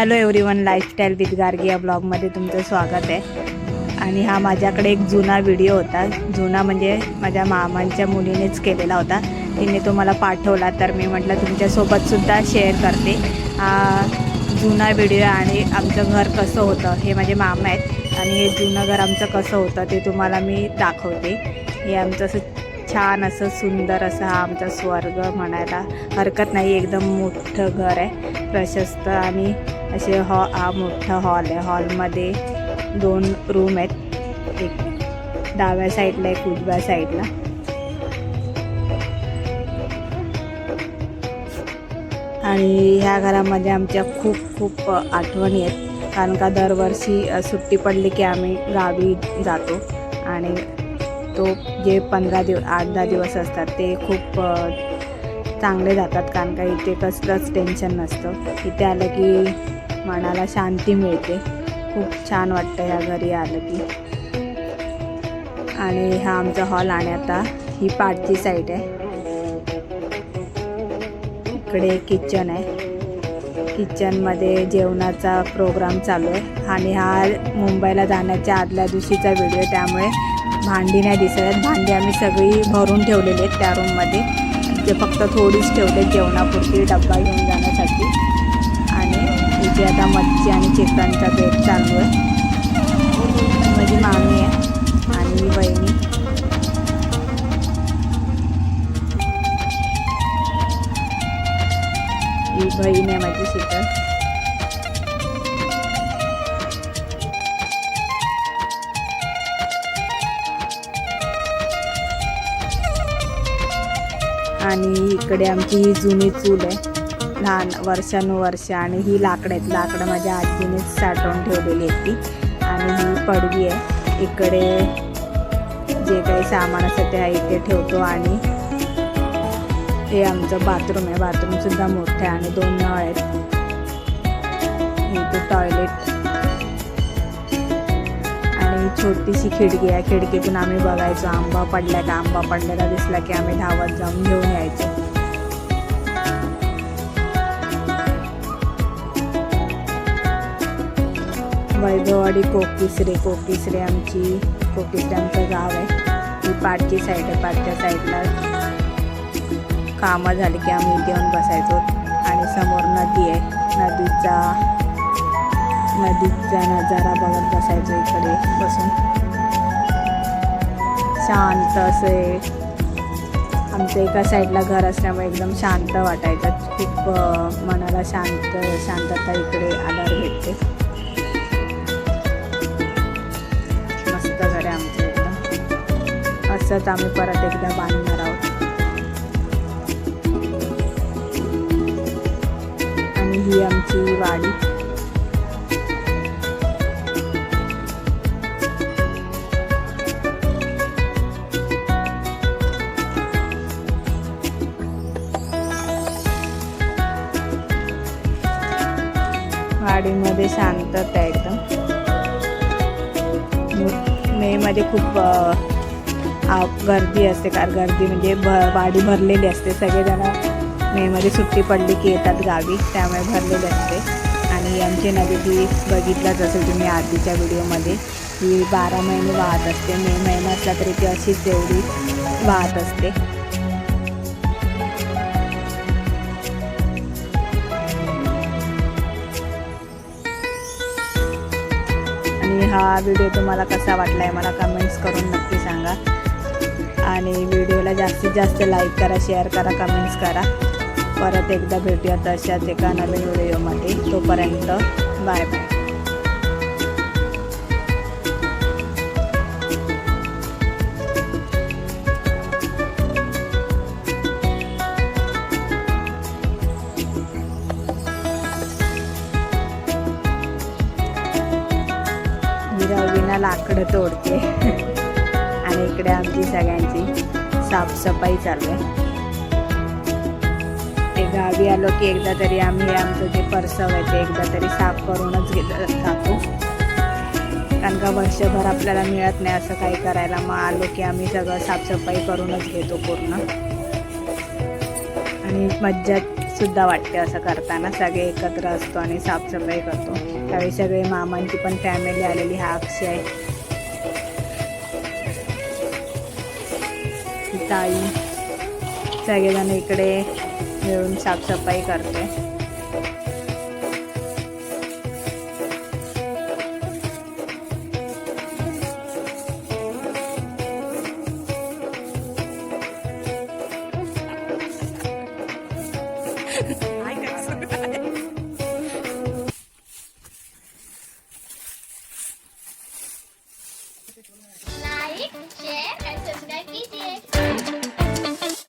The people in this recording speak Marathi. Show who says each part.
Speaker 1: Hello everyone lifestyle with Gargi या ब्लॉगमध्ये तुमचं स्वागत आहे. आणि हा माझ्याकडे एक जुना व्हिडिओ होता. जुना म्हणजे माझ्या मामांच्या मुलीनेच केलेला होता. तिने तो मला पाठवला तर मी म्हटलं तुमच्यासोबतसुद्धा शेअर करते. हा जुना व्हिडिओ आणि आमचं घर कसं होतं हे माझे मामा आहेत. आणि हे जुनं घर आमचं कसं होतं ते तुम्हाला मी दाखवते. हे आमचं असं छान असं सुंदर असं हा आमचा स्वर्ग म्हणायला हरकत नाही. एकदम मोठं घर आहे. प्रशस्त आणि असे हॉ हा मोठा हॉल आहे. हॉलमध्ये दोन रूम आहेत. एक डाव्या साईडला एक उजव्या साईडला आणि ह्या घरामध्ये आमच्या खूप खूप आठवणी आहेत. कारण का दरवर्षी सुट्टी पडली की आम्ही गावी जातो. आणि तो जे पंधरा दिवस आठ दहा दिवस असतात ते खूप चांगले जातात. कारण का इथे कसलंच टेन्शन नसतं. इथे आलं की मनाला शांती मिळते. खूप छान वाटतं ह्या घरी आलं की. आणि हा आमचा हॉल आणि आता ही पाठची साईड आहे. इकडे किचन आहे. किचनमध्ये जेवणाचा प्रोग्राम चालू आहे. आणि हा मुंबईला जाण्याच्या आदल्या दिवशीचा व्हिडिओ त्यामुळे भांडी नाही दिसत. आहेत भांडी आम्ही सगळी भरून ठेवलेली आहेत त्या रूममध्ये जे फक्त थोडीच ठेवले डब्बा घेऊन जाण्यासाठी. आणि इथे आता मच्छी आणि चिकनचा बेट चालू आहे. माझी मामी आहे आणि बहिणी. ही बहीण आहे माझी शीतल आणि इकडे आमची ही जुनी चूल आहे. लहान वर्षानुवर्ष आणि ही लाकडं आहेत. लाकडं माझ्या आजीनेच साठवून ठेवलेली आहेत ती. आणि ही पडवी आहे. इकडे जे काही सामान असतं ते आहे इथे ठेवतो आणि हे आमचं बाथरूम आहे. बाथरूमसुद्धा मोठं आहे आणि दोन नळ आहेत. इथे टॉयलेट छोटीशी खिडकी आहे. खिडकीतून आम्ही बघायचो आंबा पडला का आंबा पडलेला दिसला की आम्ही धावत जाऊन घेऊन यायचो. वैभववाडी कोकिसरे कोकिसरे आमची कोकिसरे आमचं गाव आहे. ही पाठची साईड आहे पाठच्या साईडला कामं झाली की आम्ही इथे येऊन बसायचो. आणि समोर नदी आहे. नदीचा नदीत नदीचा जरा बघत बसायचं इकडे बसून. शांत असे. आमचं एका साईडला घर असल्यामुळे एकदम शांत वाटायचं. खूप मनाला शांत शांतता इकडे आधार भेटते. मस्त घर आहे आमचं एकदम. असंच आम्ही परत एकदा बांधणार आहोत. आणि ही आमची वाडी. वाडीमध्ये शांतता आहे एकदम मेमध्ये खूप गर्दी असते कारण गर्दी म्हणजे भ वाडी भरलेली असते. सगळेजण मेमध्ये सुट्टी पडली की येतात गावी त्यामुळे भरलेली असते. आणि आमची नदी ती बघितलंच असेल तुम्ही आधीच्या व्हिडिओमध्ये ही बारा महिने वाहत असते. मे महिना असला तरी ती अशीच तेवढी वाहत असते. आणि हा व्हिडिओ तुम्हाला कसा वाटला आहे मला कमेंट्स करून नक्की सांगा. आणि व्हिडिओला जास्तीत जास्त लाईक करा शेअर करा कमेंट्स करा. परत एकदा भेटूया तशाच एका नवीन व्हिडिओमध्ये तोपर्यंत बाय बाय लाकडं तोडते. आणि इकडे आमची सगळ्यांची साफसफाई चालू आहे. ते गावी आलो की एकदा तरी आम्ही आमचं जे परसव आहे ते एकदा तरी साफ करूनच घेत जातो. कारण का वर्षभर आपल्याला मिळत नाही असं काही करायला. मग आलो की आम्ही सगळं साफसफाई करूनच घेतो पूर्ण. आणि मज्जा सुद्धा वाटते असं करताना. सगळे एकत्र असतो आणि साफसफाई करतो. त्यावेळी सगळे मामांची पण फॅमिली आलेली हा अक्षय. ताई. सगळेजण इकडे मिळून साफसफाई करते.